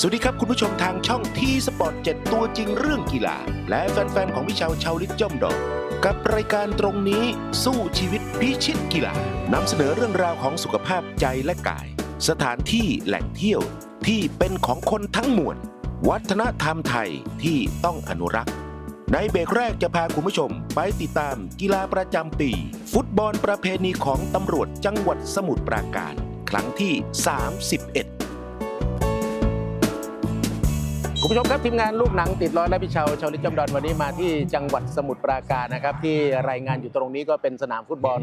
สวัสดีครับคุณผู้ชมทางช่องทีสปอร์ต7ตัวจริงเรื่องกีฬา และแฟนๆ ของพี่ชาวชาวลิตจ้อมดอก กับรายการตรงนี้สู้ชีวิตพิชิตกีฬานำเสนอเรื่องราวของสุขภาพใจและกาย สถานที่แหล่งเที่ยวที่เป็นของคนทั้งมวลวัฒนธรรมไทยที่ต้องอนุรักษ์ ในเบรกแรกจะพาคุณผู้ชมไปติดตามกีฬาประจำปี ฟุตบอลประเพณีของตำรวจจังหวัดสมุทรปราการ ครั้งที่ 31 คุณผู้ชมครับทีมงานลูกหนังติดร้อยและพี่เชาวชาวลิจจำดอนวันนี้มาที่จังหวัดสมุทรปราการนะครับที่รายงานอยู่ตรงนี้ก็เป็นสนามฟุตบอล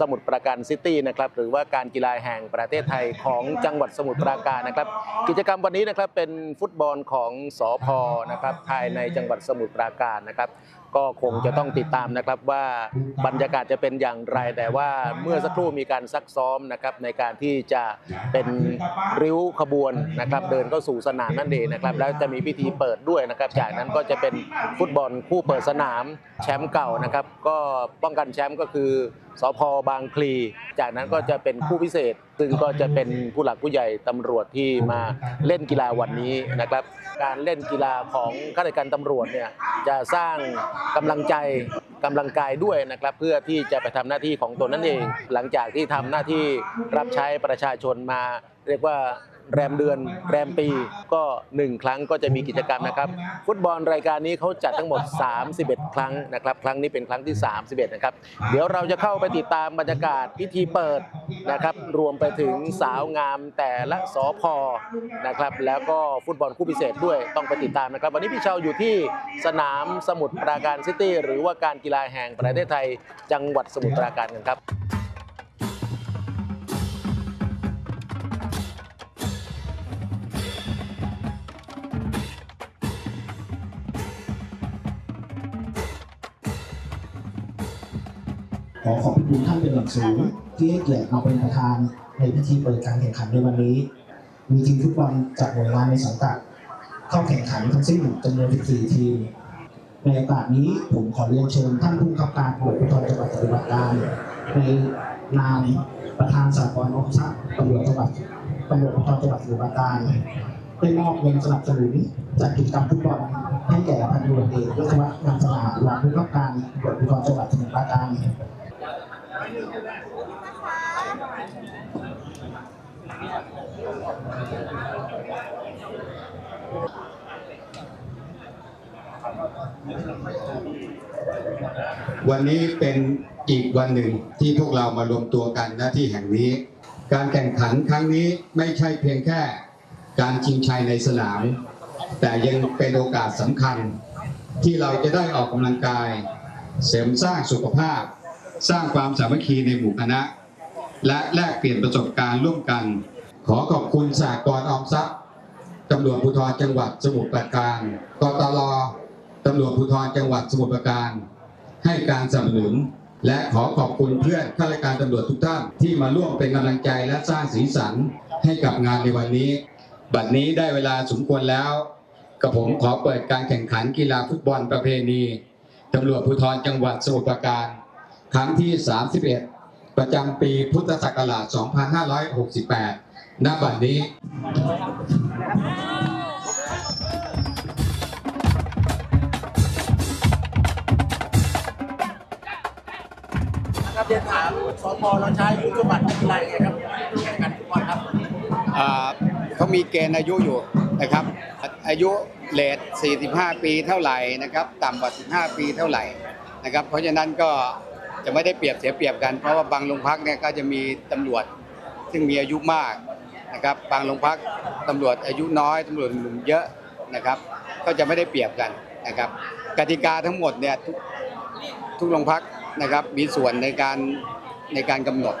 สมุทรปราการซิตี้นะครับหรือว่าการกีฬาแห่งประเทศไทยของจังหวัดสมุทรปราการนะครับ กิจกรรมวันนี้นะครับเป็นฟุตบอลของสอพนะครับภายในจังหวัดสมุทรปราการนะครับ ก็คงจะต้องติดตามนะครับว่าบรรยากาศจะเป็นอย่างไร แต่ว่าเมื่อสักครู่มีการซักซ้อมนะครับในการที่จะเป็นริ้วขบวนนะครับ เดินเข้าสู่สนามนั่นเองนะครับ แล้วจะมีพิธีเปิดด้วยนะครับ จากนั้นก็จะเป็นฟุตบอลคู่เปิดสนามแชมป์เก่านะครับ ก็ป้องกันแชมป์ก็คือ สพบางพลี จากนั้นก็จะเป็นคู่พิเศษ ซึ่งก็จะเป็นผู้หลักผู้ใหญ่ตำรวจที่มาเล่นกีฬาวันนี้นะครับ การเล่นกีฬาของข้าราชการตำรวจเนี่ยจะสร้างกำลังใจกำลังกายด้วยนะครับเพื่อที่จะไปทำหน้าที่ของตนนั่นเอง หลังจากที่ทำหน้าที่รับใช้ประชาชนมา เรียกว่า แรมเดือนแรมปีก็ 1 ครั้งก็จะมีกิจกรรมนะครับ ฟุตบอลรายการนี้เขาจัดทั้งหมด 31 ครั้งนะครับ ครั้งนี้เป็นครั้งที่ 31 นะครับ เดี๋ยวเราจะเข้าไปติดตามบรรยากาศพิธีเปิดนะครับ รวมไปถึงสาวงามแต่ละสอพอนะครับ แล้วก็ฟุตบอลคู่พิเศษด้วยต้องไปติดตามนะครับ วันนี้พี่เชาอยู่ที่สนามสมุทรปราการซิตี้หรือว่าการกีฬาแห่งประเทศไทยจังหวัดสมุทรปราการกันครับ ขอขอบคุณท่านเป็นอย่างสูงที่ให้เกียรติมาเป็นประธานในพิธีเปิดการแข่งขันในวันนี้ มีทีมฟุตบอลจากหน่วยงานในสังกัดเข้าแข่งขันทั้งสิ้นจำนวน 14 ทีม ในโอกาสนี้ผมขอเรียนเชิญท่านผู้บังคับการตำรวจภูธรจังหวัดปฏิบัติการในนามประธานสากลออมทรัพย์ตำรวจจังหวัดตำรวจภูธรจังหวัดปฏิบัติการได้มอบเงินสนับสนุนจากกิจกรรมฟุตบอลให้แก่พันตำรวจเอกรัชวัฒน์นามสง่ารองผู้บังคับการตำรวจภูธรจังหวัดสมุทรปราการ วันนี้เป็นอีกวันหนึ่งที่พวกเรามารวมตัวกันหน้าที่แห่งนี้ การแข่งขันครั้งนี้ไม่ใช่เพียงแค่การชิงชัยในสนาม แต่ยังเป็นโอกาสสำคัญที่เราจะได้ออกกำลังกาย เสริมสร้างสุขภาพ สร้างความสามัคคีในหมู่คณะ และแลกเปลี่ยนประสบการณ์ร่วมกัน ขอขอบคุณสากลออมทรัพย์ตำรวจภูธรจังหวัดสมุทรปราการกตลตำรวจภูธรจังหวัดสมุทรปราการ ให้การสนับสนุน และขอขอบคุณเพื่อนข้าราชการตำรวจทุกท่านที่มาร่วมเป็นกำลังใจและสร้างสีสันให้กับงานในวันนี้ บัดนี้ได้เวลาสมควรแล้วกับผมขอเปิดการแข่งขันกีฬาฟุตบอลประเพณีตำรวจภูธรจังหวัดสมุทรปราการ ครั้งที่ 31 ประจำปีพุทธศักราช 2568 ณ บัดนี้ครับเรียนถามสพเราใช้ยุทธบัตรกีฬาไงครับแข่งกันฟุตบอลครับอ่าเขามีเกณฑ์อายุอยู่นะครับ อายุเลท45 ปีเท่าไหร่นะครับ ต่ำกว่า 15 ปีเท่าไหร่นะครับ เพราะฉะนั้นก็ จะไม่ได้เปรียบเสียเปรียบกัน เพราะว่าบางโรงพักเนี่ยก็จะมีตำรวจซึ่งมีอายุมากนะครับบางโรงพักตำรวจอายุน้อยตำรวจหนุ่มเยอะนะครับ ก็จะไม่ได้เปรียบกันนะครับ กติกาทั้งหมดเนี่ยทุกทุกโรงพักนะครับมีส่วนในการในการกำหนด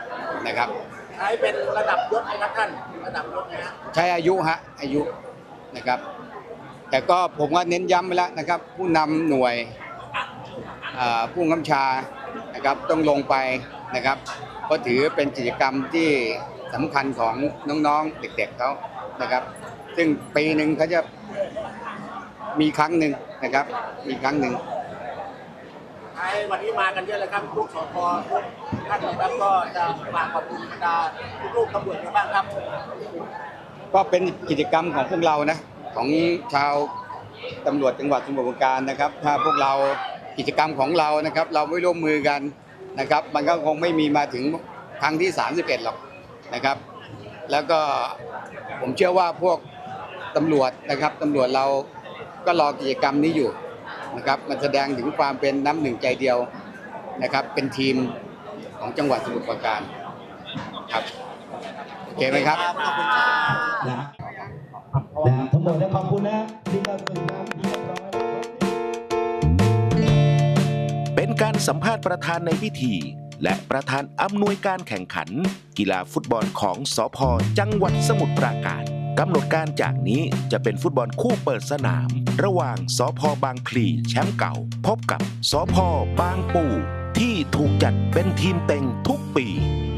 นะครับ ใช้เป็นระดับยศไหมครับท่านระดับยศนะฮะใช้อายุฮะอายุนะครับ แต่ก็ผมก็เน้นย้ำไปแล้วนะครับ ผู้นำหน่วยอ่าผู้กำชา นะครับต้องลงไปนะครับเพราะถือเป็นกิจกรรมที่สำคัญของน้องๆเด็กๆเขานะครับ ซึ่งปีหนึ่งเขาจะมีครั้งหนึ่งนะครับ มีครั้งหนึ่งไอ้วันนี้มากันเยอะเลยครับลูกสพทุกท่านนะครับก็จะฝากขอบคุณบรรดาลูกๆตำรวจกันบ้างครับ ก็เป็นกิจกรรมของพวกเรานะของชาวตำรวจจังหวัดสมุทรปราการนะครับ ถ้าพวกเรา กิจกรรมของเรานะครับ เราไม่ร่วมมือกันนะครับ มันก็คงไม่มีมาถึงครั้งที่ 31 หรอกนะครับ แล้วก็ผมเชื่อว่าพวกตำรวจนะครับตำรวจเราก็รอกิจกรรมนี้อยู่นะครับ มันแสดงถึงความเป็นน้ำหนึ่งใจเดียวนะครับ เป็นทีมของจังหวัดสมุทรปราการครับโอเคไหมครับ ขอบคุณครับนะนะทั้งหมดนะขอบคุณนะที่เราเป็นน้ำ การสัมภาษณ์ประธานในพิธี และประธานอำนวยการแข่งขัน กีฬาฟุตบอลของสอพจังหวัดสมุทรปราการกำหนดการจากนี้จะเป็นฟุตบอลคู่เปิดสนาม ระหว่างสอพบางพลีแชมป์เก่า พบกับสอพบางปูที่ถูกจัดเป็นทีมเต็งทุกปี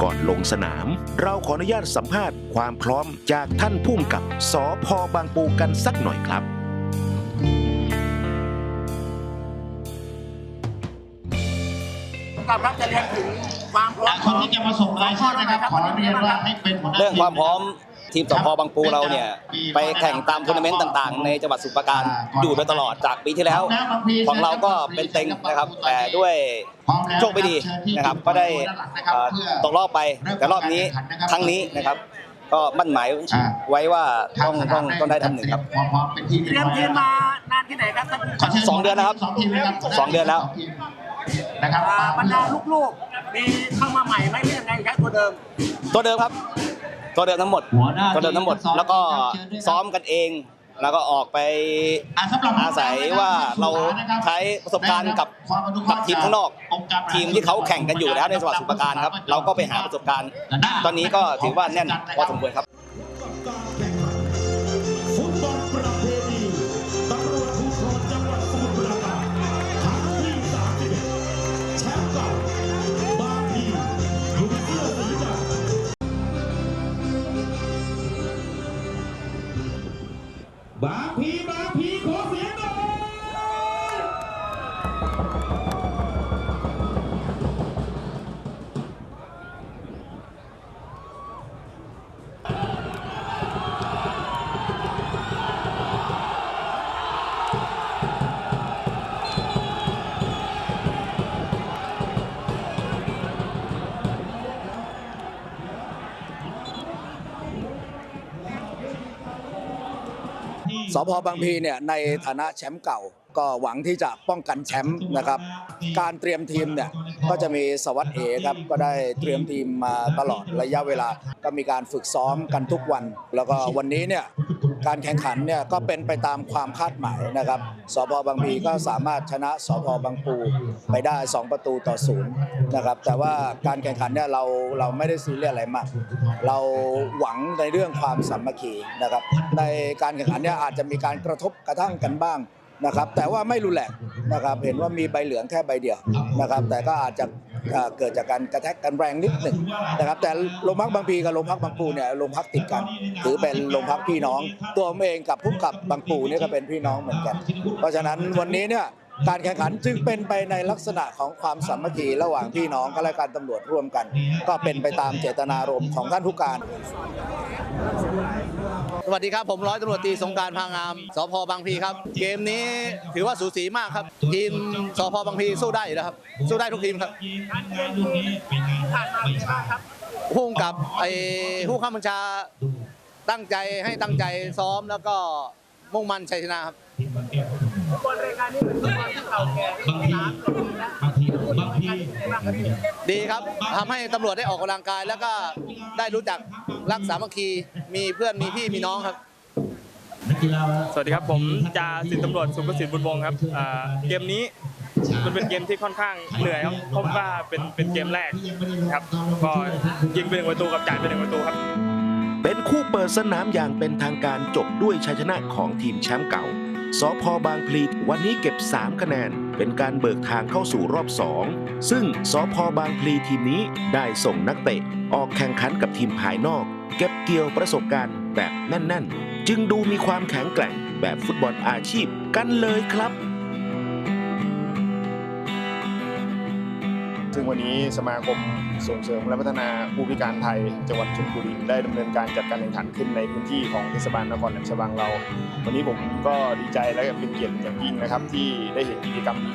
ก่อนลงสนาม เราขออนุญาตสัมภาษณ์ความพร้อมจากท่านผู้กำกับสอพบางปูกันสักหน่อยครับ กับรับจะเรียนถึงความพร้อมคนที่จะมาส่งรายชื่อนะครับขอเรียนว่าให้เป็นหัวหน้าเรื่องทีความพร้อมทีมสพบางปูเราเนี่ยไปแข่งตามทัวร์นาเมนต์ต่าง ๆ ในจังหวัดสมุพรปราการอยู่โดยตลอดจากปีที่แล้ว ของเราก็เป็นเต็งนะครับ แต่ด้วยโชคไม่ดีนะครับก็ได้เอ่อตกรอบไปแต่รอบนี้ครั้งนี้นะครับก็มั่นหมายไว้ว่าต้องต้องต้องได้ทำหนึ่งครับความพร้อมเป็นที่เตรียมทีมมานานที่ไหนครับท่านขชิญสองเดือนนะครับสองทีมนะครับสองเดือนแล้ว นะครับอ่าบรรดาลูกๆ มีเข้ามาใหม่ไหมหรือยังไงใช้ตัวเดิม ตัวเดิมครับ ตัวเดิมทั้งหมดหัวหน้าตัวเดิมทั้งหมด ทีมแล้วก็ครับเชิญด้วยครับ ซ้อมกันเอง แล้วก็ออกไปอะสำหรับอาศัยว่าเราใช้ประสบการณ์กับกับทีมข้างนอก ทีมที่เขาแข่งกันอยู่แล้วในจังหวัดสมุพรปราการครับ เราก็ไปหาประสบการณ์ ตอนนี้ก็ถือว่าแน่นพอสมควรครับ บางพีบางพี สพบางพีเนี่ยในฐานะแชมป์เก่า ก็หวังที่จะป้องกันแชมป์นะครับ การเตรียมทีมเนี่ย ก็จะมีสวัสดิ์เอครับก็ได้เตรียมทีมมาตลอดระยะเวลา ก็มีการฝึกซ้อมกันทุกวัน แล้วก็วันนี้เนี่ยการแข่งขันเนี่ยก็เป็นไปตามความคาดหมายนะครับสพบางพีก็สามารถชนะสพบางปูไปได้ 2 ประตูต่อศูนย์นะครับแต่ว่าการแข่งขันเนี่ยเราเราไม่ได้ซีเรียสอะไรมาก เราหวังในเรื่องความสามัคคีนะครับในการแข่งขันเนี่ยอาจจะมีการกระทบกระทั่งกันบ้างนะครับแต่ว่าไม่รุนแรง นะครับเห็นว่ามีใบเหลืองแค่ใบเดียวนะครับแต่ก็อาจจะเกิดจากการกระแทกกันแรงนิดหนึ่งนะครับแต่โรงพักบางพีกับโรงพักบางปูเนี่ยโรงพักติดกัน ถือเป็นโรงพักพี่น้อง ตัวผมเองกับผู้กับบางปูเนี่ยก็เป็นพี่น้องเหมือนกัน เพราะฉะนั้นวันนี้เนี่ยการแข่งขันจึงเป็นไปในลักษณะของความสามัคคีระหว่างพี่น้องข้าราชการตำรวจร่วมกัน ก็เป็นไปตามเจตนารมณ์ของท่านผู้การ สวัสดีครับ ผมร้อยตำรวจตรีสงการพางาม สพบางพีครับ เกมนี้ถือว่าสูสีมากครับ ทีมสพบางพีสู้ได้อยู่แล้วครับ สู้ได้ทุกทีมครับพุ่งกับไอ้ผู้ข้าบัญชาตั้งใจให้ตั้งใจซ้อมแล้วก็มุ่งมั่นชัยชนะครับบอลรายการนี้เป็นฟุตบอลที่เก่าแก่ที่มีน้ำลงนะบางทีบางทีดีครับทำให้ตำรวจได้ออกกำลังกาย แล้วก็ได้รู้จักรักสามัคคีมีเพื่อนมีพี่มีน้องครับนักกีฬาสวัสดีครับผมจ่าสิบตำรวจสุภสิทธิ์บุญวงศ์ครับอ่าเกมนี้มันเป็นเกมที่ค่อนข้างเหนื่อยครับเพราะว่าเป็นเป็นเกมแรกครับก็ยิงไปหนึ่งประตูกับจ่ายไปหนึ่งประตูครับ เป็นคู่เปิดสนามอย่างเป็นทางการจบด้วยชัยชนะของทีมแชมป์เก่าสพบางพลีวันนี้เก็บ 3 คะแนน เป็นการเบิกทางเข้าสู่รอบ 2 ซึ่งสพบางพลีทีมนี้ได้ส่งนักเตะ ออกแข่งขันกับทีมภายนอก เก็บเกี่ยวประสบการณ์แบบแน่น ๆ จึงดูมีความแข็งแกร่งแบบฟุตบอลอาชีพกันเลยครับ ซึ่งวันนี้สมาคมส่งเสริมและพัฒนาผู้พิการไทย จังหวัดชลบุรีได้ดำเนินการจัดการแข่งขันขึ้นในพื้นที่ของเทศบาลนครแหลมฉบังเรา วันนี้ผมก็ดีใจและเป็นเกียรติอย่างยิ่งนะครับ ที่ได้เห็นกิจกรรมดี